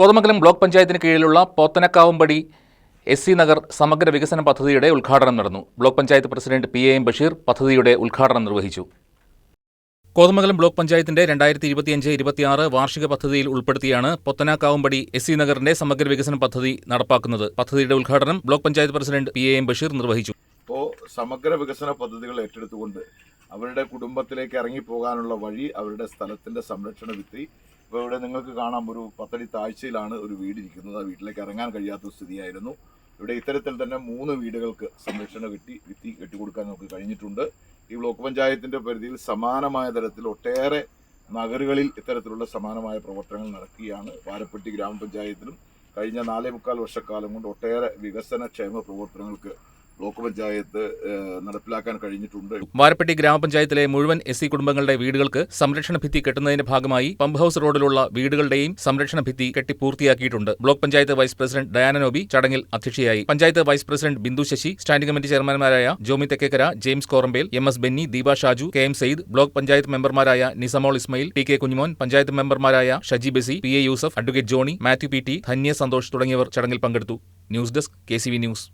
Kothamangalam block പഞ്ചായത്തിന് കീഴിലുള്ള പോത്തനക്കാവുംപടി S C Nagar സമഗ്ര വികസന പദ്ധതിയുടെ ഉദ്ഘാടനം നടന്നു. Block panchayat president P A M Basheer പദ്ധതിയുടെ ഉദ്ഘാടനം നിർവഹിച്ചു. കോതമംഗലം ബ്ലോക്ക് പഞ്ചായത്തിന്റെ രണ്ടായിരത്തി ഇരുപത്തിയഞ്ച് ഇരുപത്തിയാറ് വാർഷിക പദ്ധതിയിൽ ഉൾപ്പെടുത്തിയാണ് പൊത്തനാക്കാവുംപടി എസ് സി നഗറിന്റെ സമഗ്ര വികസന പദ്ധതി നടപ്പാക്കുന്നത്. പദ്ധതിയുടെ ഉദ്ഘാടനം block panchayat president P A M Basheer നിർവഹിച്ചു. ഇപ്പോൾ സമഗ്ര വികസന പദ്ധതികൾ ഏറ്റെടുത്തുകൊണ്ട് അവരുടെ കുടുംബത്തിലേക്ക് ഇറങ്ങിപ്പോകാനുള്ള വഴി അവരുടെ സ്ഥലത്തിന്റെ സംരക്ഷണ ഭിത്തി ഇപ്പോൾ ഇവിടെ നിങ്ങൾക്ക് കാണാം ഒരു പത്തടി താഴ്ചയിലാണ് ഒരു വീടിരിക്കുന്നത്. ആ വീട്ടിലേക്ക് ഇറങ്ങാൻ കഴിയാത്ത സ്ഥിതിയായിരുന്നു. ഇവിടെ ഇത്തരത്തിൽ തന്നെ മൂന്ന് വീടുകൾക്ക് സംരക്ഷണ കിട്ടി ഭിത്തി കെട്ടിക്കൊടുക്കാൻ നമുക്ക് കഴിഞ്ഞിട്ടുണ്ട്. ഈ ബ്ലോക്ക് പഞ്ചായത്തിന്റെ പരിധിയിൽ സമാനമായ തരത്തിൽ ഒട്ടേറെ നഗറുകളിൽ ഇത്തരത്തിലുള്ള സമാനമായ പ്രവർത്തനങ്ങൾ നടക്കുകയാണ്. വാരപ്പെട്ടി ഗ്രാമപഞ്ചായത്തിലും കഴിഞ്ഞ നാലേ മുക്കാൽ വർഷക്കാലം കൊണ്ട് ഒട്ടേറെ വികസന ക്ഷേമ പ്രവർത്തനങ്ങൾക്ക് ബ്ലോക്ക് നടപ്പിലാക്കാൻ കഴിഞ്ഞിട്ടുണ്ട്. വാരപ്പെട്ടി ഗ്രാമപഞ്ചായത്തിലെ മുഴുവൻ എസ് സി കുടുംബങ്ങളുടെ വീടുകൾക്ക് സംരക്ഷണ ഭിത്തി കെട്ടുന്നതിന്റെ ഭാഗമായി പമ്പ് ഹൌസ് റോഡിലുള്ള വീടുകളുടെയും സംരക്ഷണ ഭിത്തി കെട്ടി പൂർത്തിയാക്കിയിട്ടുണ്ട്. ബ്ലോക്ക് പഞ്ചായത്ത് വൈസ് പ്രസിഡന്റ് ഡയാനോബി ചടങ്ങിൽ അധ്യക്ഷയായി. Panchayat vice president Bindu Sasi standing committee ചെയർമാൻമാരായ Jomy Thekkekara James Korambel M S Benny Deepa Shaju K M Sayed block panchayat മെമ്പർമാരായ നിസമോൾ ഇസ്മയിൽ ടി കെ കുഞ്ഞുമോൻ പഞ്ചായത്ത് മെമ്പർമാരായ Shaji Bessy P A Yusuf advocate Johnny Mathew P T Dhanya Santhosh തുടങ്ങിയവർ ചടങ്ങിൽ പങ്കെടുത്തു. News desk K news.